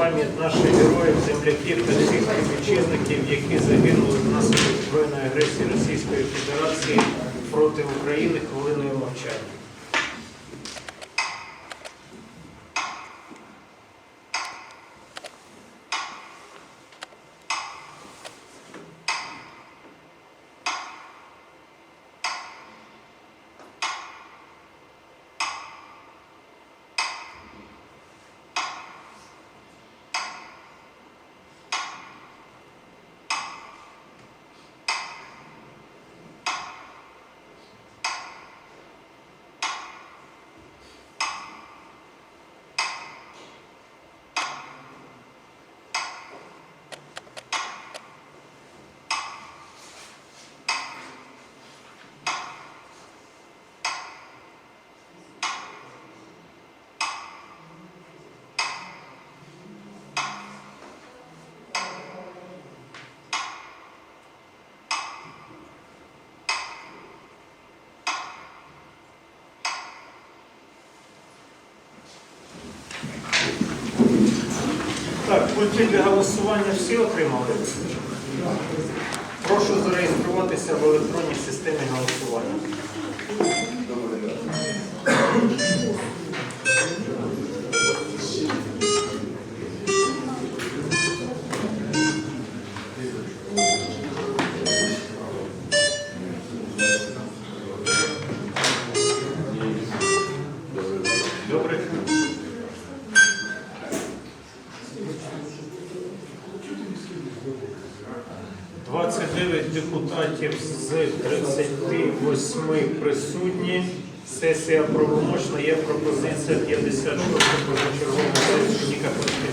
пам'ять наших героїв, земляків та всіх співвітчизників, які загинули внаслідок збройної агресії Російської Федерації проти України хвилиною мовчання. Так, для голосування всі отримали. Прошу зареєструватися в електронній системі голосування. 29 депутатів з 38 присутні. Сесія правомочна. Є пропозиція 56 позачергової сесії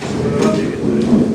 міської ради відкрити.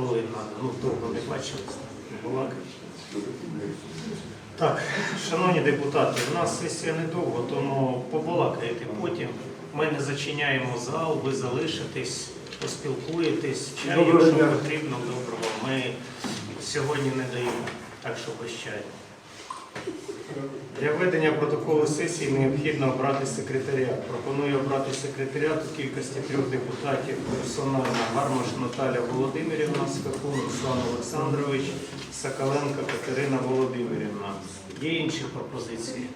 Хвилин треба, ну довго не бачилися. Так, шановні депутати, у нас сесія недовго, тому побалакаєте потім. Ми не зачиняємо зал, ви залишитесь, поспілкуєтесь, чай, якщо потрібно, доброго. Ми сьогодні не даємо, так що без чаю. Для ведення протоколу сесії необхідно обрати секретаріат. Пропоную обрати секретаріат у кількості трьох депутатів персонально Гармаш Наталя Володимирівна, Скакун Руслан Олександрович, Соколенко Катерина Володимирівна. Є інші пропозиції?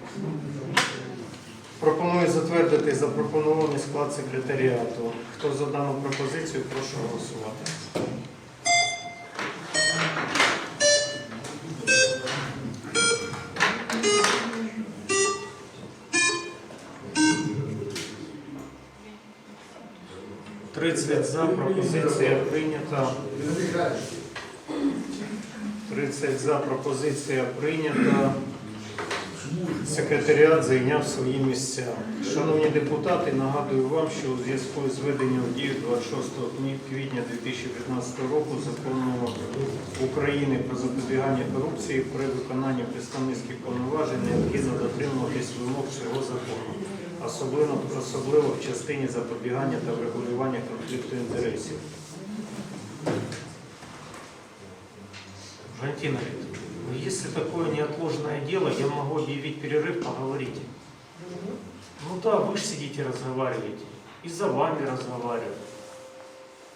Пропоную затвердити запропонований склад секретаріату. Хто за дану пропозицію, прошу голосувати. Тридцять за, пропозиція прийнята. 30 за, пропозиція прийнята. Секретаріат зайняв свої місця. Шановні депутати, нагадую вам, що у зв'язку з введенням в дію 26 квітня- квітня 2015 року закону України про запобігання корупції при виконанні представницьких повноважень необхідно дотримуватись вимог цього закону, особливо, особливо в частині запобігання та врегулювання конфлікту інтересів. Валентина Викторовна, ну, если такое неотложное дело, я могу объявить перерыв, поговорите. Ну да, вы же сидите, разговариваете. И за вами разговаривают.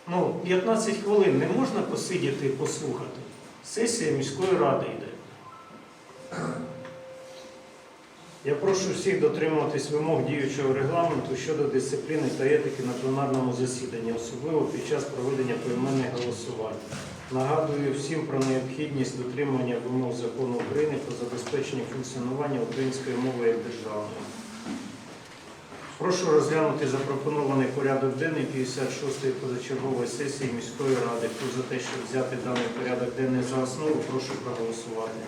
Ну, 15 хвилин не можна посидіти і послухати. Сесія міської ради йде. Я прошу всіх дотримуватись вимог діючого регламенту щодо дисципліни та етики на пленарному засіданні, особливо під час проведення поіменних голосувань. Нагадую всім про необхідність дотримання вимог закону України про забезпечення функціонування української мови як державної. Прошу розглянути запропонований порядок денний 56-ї позачергової сесії міської ради. Хто за те, щоб взяти даний порядок денний за основу, прошу проголосувати.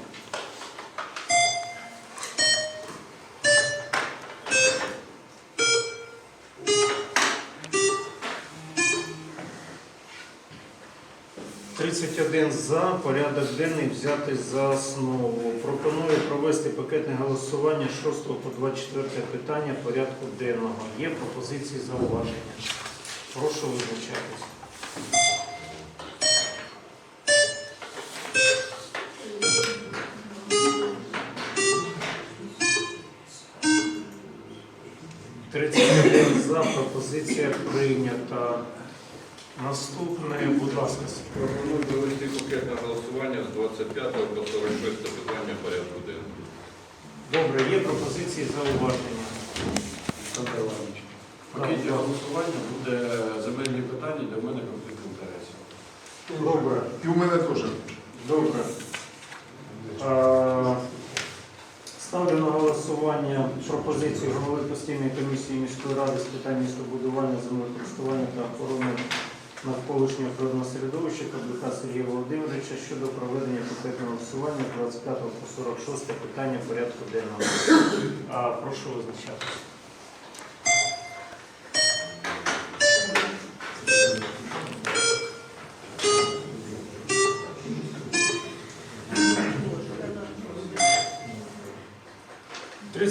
Тридцять один за, порядок денний взяти за основу. Пропоную провести пакетне голосування з 6 по 24 питання порядку денного. Є пропозиції зауваження. Прошу визначатись. Тридцять один за, пропозиція прийнята. Наступне, будь ласка, Пропоную довести пакетне голосування з 25 по 46 питання порядку денного. Добре, є пропозиції зауваження. Олександр Іванович, в пакеті голосування буде земельні питання, де в мене конфлікт інтересів. Добре, І у мене теж. добре. Е, Ставлю на голосування пропозицію голови постійної комісії міської ради з питань містобудування, землекористування та охорони навколишнього природного середовища Каблюка Сергія Володимировича щодо проведення пакетного голосування 25 по 46 питання порядку денного. Прошу визначатися.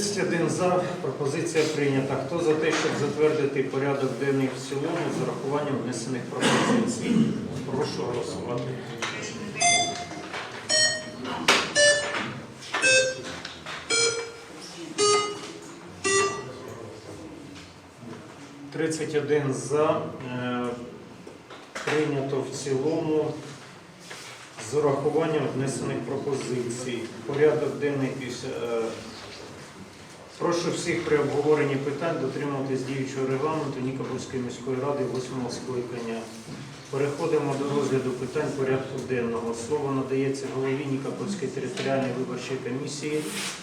Тридцять один за. Пропозиція прийнята. Хто за те, щоб затвердити порядок денний в цілому з урахуванням внесених пропозицій? Прошу голосувати. Тридцять один за. Е, Прийнято в цілому з урахуванням внесених пропозицій. Порядок денний після. Прошу всіх при обговоренні питань дотримуватись діючого регламенту Нікопольської міської ради 8 скликання. Переходимо до розгляду питань порядку денного. Слово надається голові Нікопольської територіальної виборчої комісії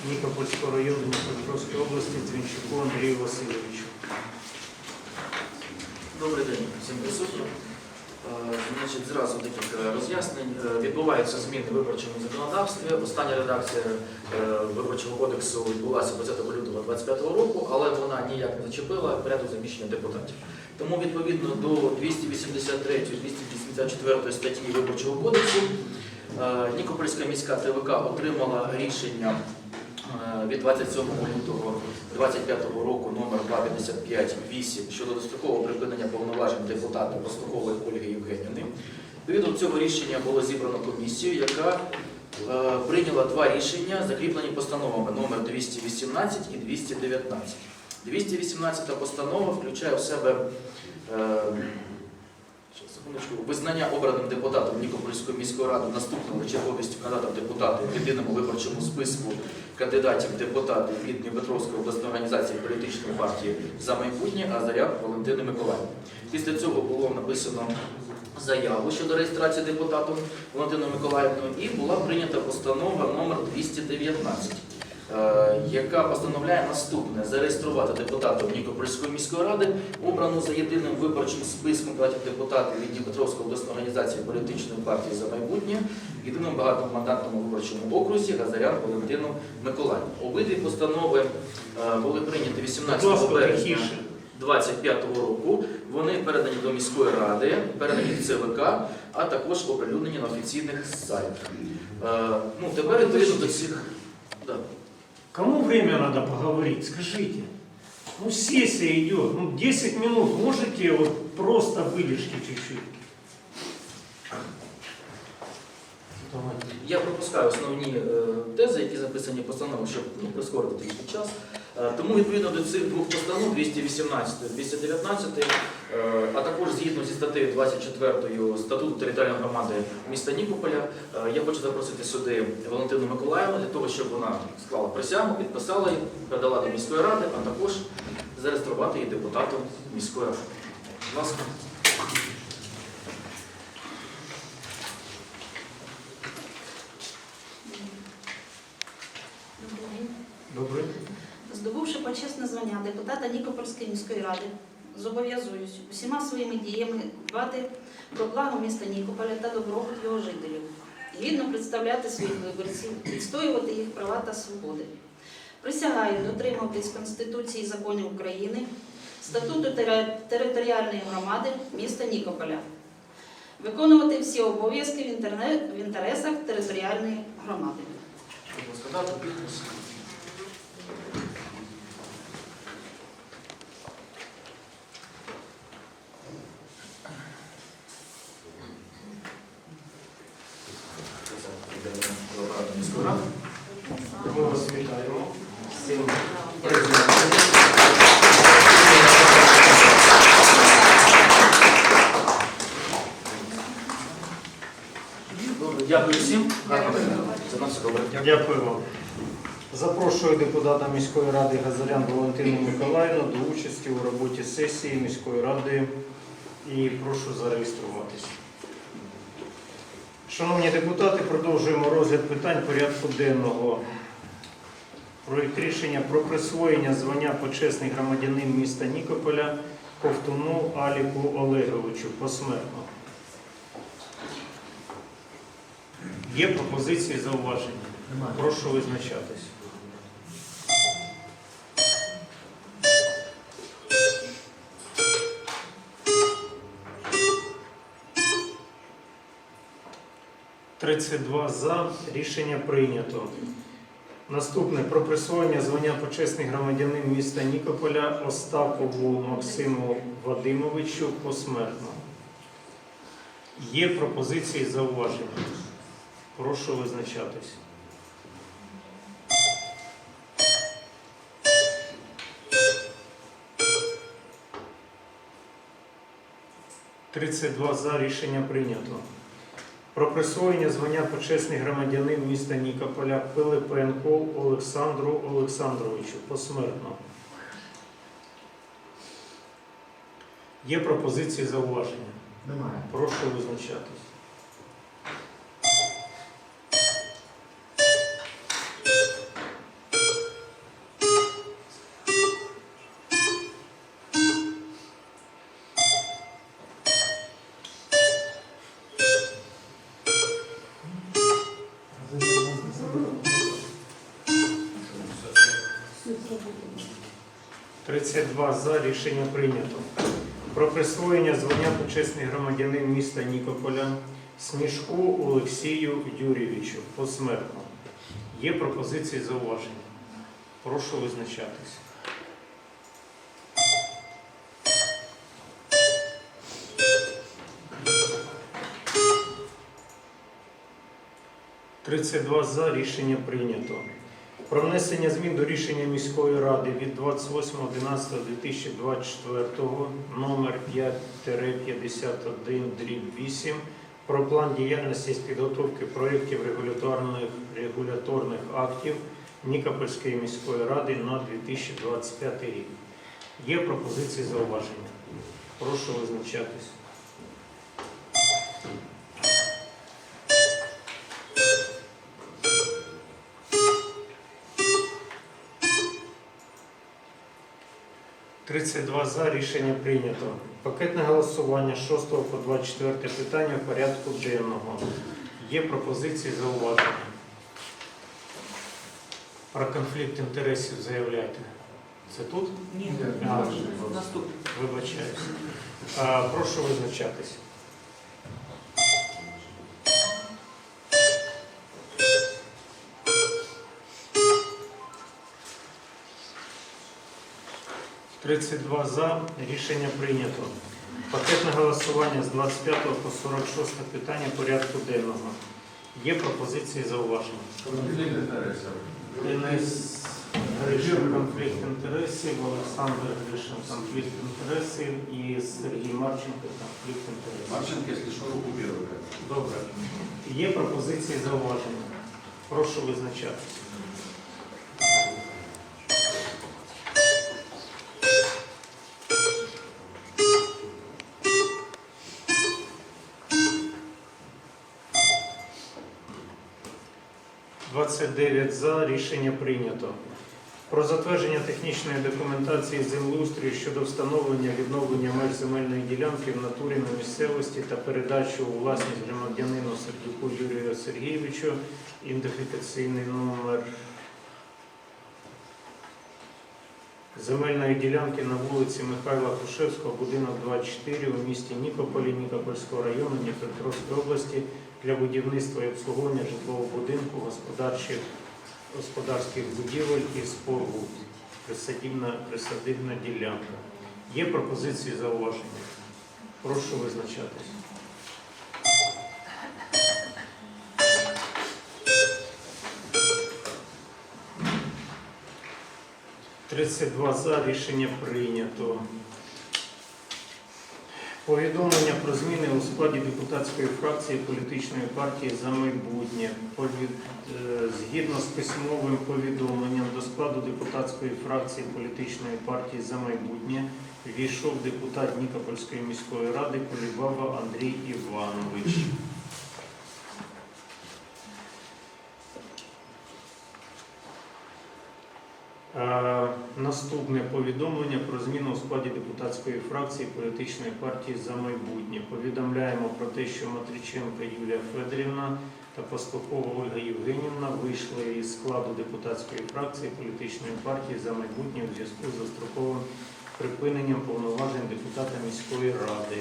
Нікопольського району Дніпропетровської області Дзвінчуку Андрію Васильовичу. Добрий день всім присутнім. Е, Значить, зразу декілька роз'яснень. Е, Відбуваються зміни в виборчому законодавстві. Остання редакція е, виборчого кодексу відбулася 20 лютого 2025 року, але вона ніяк не зачепила порядок заміщення депутатів. Тому відповідно до 283-284 статті Виборчого кодексу Нікопольська міська ТВК отримала рішення від 27 лютого 2025 року номер 255-8 щодо дострокового припинення повноважень депутата Пастухової Ольги Євгенівни. Відповідно до цього рішення було зібрано комісію, яка е, прийняла два рішення, закріплені постановами номер 218 і 219. 218 постанова включає в себе е, визнання обраним депутатом Нікопольської міської ради наступного черговістю кандидата в депутати в єдиному виборчому списку кандидатів депутати від Дніпропетровської обласної організації політичної партії за майбутнє Азаряк Валентини Миколаївни. Після цього було написано заяву щодо реєстрації депутатом Валентиною Миколаївною і була прийнята постанова номер 219, е, яка постановляє наступне зареєструвати депутатом Нікопольської міської ради, обрану за єдиним виборчим списком кандидатів депутатів від Дніпропетровської обласної організації політичної партії за майбутнє в єдиному багатомандатному виборчому окрузі Газарян Валентину Миколаївну. Обидві постанови е, були прийняті 18 березня. тихіше. 25-го року. Вони передані до міської ради, передані в ЦВК, а також оприлюднені на офіційних сайтах. Е, ну, тепер відповідно до цих. Да. Кому время надо поговорить? Скажите. Ну, сессия идет. Ну, 10 минут. Можете вот просто вылежки чуть-чуть? Я пропускаю основні е, тези, які записані в постанові, щоб ну, прискорити їх час. Е, тому відповідно до цих двох постанов 218 219, е, а також згідно зі статтею 24 статуту територіальної громади міста Нікополя, е, я хочу запросити сюди Валентину Миколаївну для того, щоб вона склала присягу, підписала її, передала до міської ради, а також зареєструвати її депутатом міської ради. Будь ласка. Добрий день. Добре. Здобувши почесне звання депутата Нікопольської міської ради, зобов'язуюсь усіма своїми діями дбати про благо міста Нікополя та добробут його жителів, гідно представляти своїх виборців, відстоювати їх права та свободи. Присягаю дотримуватись Конституції і законів України, статуту територіальної громади міста Нікополя, виконувати всі обов'язки в інтересах територіальної громади. Будь ласка, дату, підпис. Міської ради. Ми вас вітаємо. з цим Добре, дякую всім. Гарного дня. Це на все добре. Дякую вам. Запрошую депутата міської ради Газарян Валентину Миколаївну до участі у роботі сесії міської ради і прошу зареєструватися. Шановні депутати, продовжуємо розгляд питань порядку денного. Проєкт рішення про присвоєння звання почесний громадянин міста Нікополя Ковтуну Аліку Олеговичу посмертно. Є пропозиції зауваження? Прошу визначатись. Тридцять два за. Рішення прийнято. Наступне про присвоєння звання почесний громадянин міста Нікополя Остапову Максиму Вадимовичу посмертно. Є пропозиції зауваження. Прошу визначатись. Тридцять два за рішення прийнято. Про присвоєння звання почесний громадянин міста Нікополя Пилипенко Олександру Олександровичу посмертно. Є пропозиції зауваження. Немає. Прошу визначатись. Тридцять два за рішення прийнято. Про присвоєння звання почесний громадянин міста Нікополя Сніжку Олексію Юрійовичу посмертно. Є пропозиції зауваження. Прошу визначатись. 32 за. Рішення прийнято. Про внесення змін до рішення міської ради від 28.11.2024 номер 5-51 про план діяльності з підготовки проєктів регуляторних, регуляторних актів Нікопольської міської ради на 2025 рік. Є пропозиції зауваження. Прошу визначатись. Тридцять два за рішення прийнято. Пакетне голосування 6 по 24 питання в порядку денного. Є пропозиції зауваження. Про конфлікт інтересів заявляйте. Це тут? Ні, А, наступний. Вибачаюсь. Прошу визначатись. Тридцять два за. Рішення прийнято. Пакетне голосування з 25 по 46 питання порядку денного. Є пропозиції зауваження. Конфлікт інтересів. Денис Гришин конфлікт інтересів, Олександр Гришин конфлікт інтересів і Сергій Марченко конфлікт інтересів. Марченко, якщо що, руку первый. Добре. Є пропозиції зауваження. Прошу визначатися. Двадцять дев'ять за. Рішення прийнято. Про затвердження технічної документації землеустрою щодо встановлення відновлення меж земельної ділянки в натурі на місцевості та передачу у власність громадянину Сердюку Юрію Сергійовичу, ідентифікаційний номер земельної ділянки на вулиці Михайла Кушевського, будинок 24 у місті Нікополі, Нікопольського району, Дніпропетровської області для будівництва і обслуговування житлового будинку, господарчих господарських будівель і споруд, присадибна, присадибна ділянка. Є пропозиції зауваження. Прошу визначатись. Тридцять два за рішення прийнято. Повідомлення про зміни у складі депутатської фракції політичної партії за майбутнє. Е, Згідно з письмовим повідомленням до складу депутатської фракції політичної партії за майбутнє війшов депутат Нікопольської міської ради Кулібаба Андрій Іванович. Е, Наступне повідомлення про зміну у складі депутатської фракції політичної партії за майбутнє. Повідомляємо про те, що Матриченко Юлія Федорівна та Пастухова Ольга Євгенівна вийшли із складу депутатської фракції політичної партії за майбутнє у зв'язку з достроковим припиненням повноважень депутата міської ради.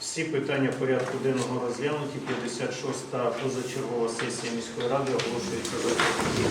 Всі питання порядку денного розглянуті. 56-та позачергова сесія міської ради оголошується закритою.